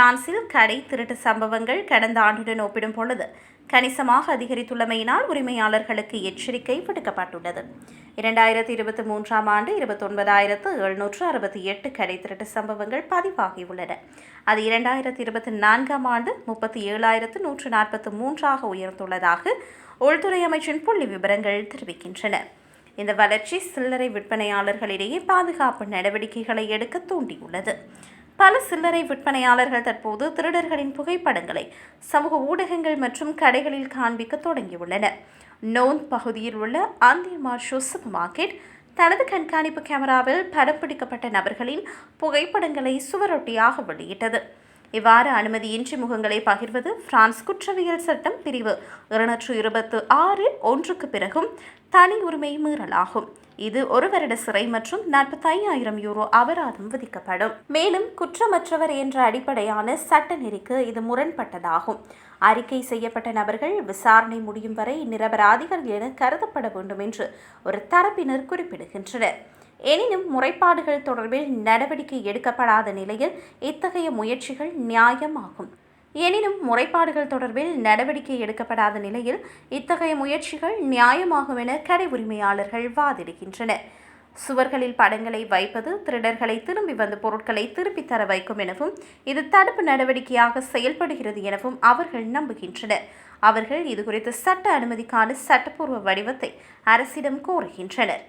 பிரான்சில் கடை திருட்டு சம்பவங்கள் கடந்த ஆண்டுடன் ஒப்பிடும் பொழுது கணிசமாக அதிகரித்துள்ளமையினால் உரிமையாளர்களுக்கு எச்சரிக்கை விடுக்கப்பட்டுள்ளது. இரண்டாயிரத்தி இருபத்தி மூன்றாம் ஆண்டு இருபத்தொன்பதாயிரத்து எழுநூற்று அறுபத்தி எட்டு கடை திருட்டு சம்பவங்கள் பதிவாகியுள்ளன. அது இரண்டாயிரத்தி இருபத்தி நான்காம் ஆண்டு முப்பத்தி ஏழாயிரத்து நூற்று நாற்பத்தி மூன்றாக உயர்ந்துள்ளதாக உள்துறை அமைச்சின் புள்ளி விவரங்கள் தெரிவிக்கின்றன. இந்த வளர்ச்சி சில்லறை விற்பனையாளர்களிடையே பாதுகாப்பு நடவடிக்கைகளை எடுக்க தூண்டியுள்ளது. பல சில்லறை விற்பனையாளர்கள் தற்போது திருடர்களின் புகைப்படங்களை சமூக ஊடகங்கள் மற்றும் கடைகளில் காண்பிக்க தொடங்கியுள்ளனர். நோந்த் பகுதியில் உள்ள ஆந்தியமார்ஷோ சூப்பர் மார்க்கெட் தனது கண்காணிப்பு கேமராவில் படம் பிடிக்கப்பட்ட நபர்களின் புகைப்படங்களை சுவரொட்டியாக வெளியிட்டது. இவ்வாறு அனுமதியின்றி முகங்களை பகிர்வது பிரான்ஸ் குற்றவியல் சட்டம் பிரிவு இருநூற்று இருபத்து ஆறு ஒன்றுக்கு பிறகும் தனி உரிமை மீறலாகும். இது ஒரு வருட சிறை மற்றும் நாற்பத்தையாயிரம் யூரோ அபராதம் விதிக்கப்படும். மேலும் குற்றமற்றவர் என்ற அடிப்படையான சட்ட நெறிக்கு இது முரண்பட்டதாகும். அறிக்கை செய்யப்பட்ட நபர்கள் விசாரணை முடியும் வரை நிரபராதிகள் என கருதப்பட வேண்டும் என்று ஒரு தரப்பினர் குறிப்பிடுகின்றனர். எனினும் முறைப்பாடுகள் தொடர்பில் நடவடிக்கை எடுக்கப்படாத நிலையில் இத்தகைய முயற்சிகள் நியாயமாகும். எனினும் முறைப்பாடுகள் தொடர்பில் நடவடிக்கை எடுக்கப்படாத நிலையில் இத்தகைய முயற்சிகள் நியாயமாகும் என கடை உரிமையாளர்கள் வாதிடுகின்றனர். சுவர்களில் படங்களை வைப்பது திருடர்களை திரும்பி வந்த பொருட்களை திருப்பி தர வைக்கும் எனவும் இது தடுப்பு நடவடிக்கையாக செயல்படுகிறது எனவும் அவர்கள் நம்புகின்றனர். அவர்கள் இதுகுறித்து சட்ட அனுமதிக்கான சட்டப்பூர்வ வடிவத்தை அரசிடம் கோருகின்றனர்.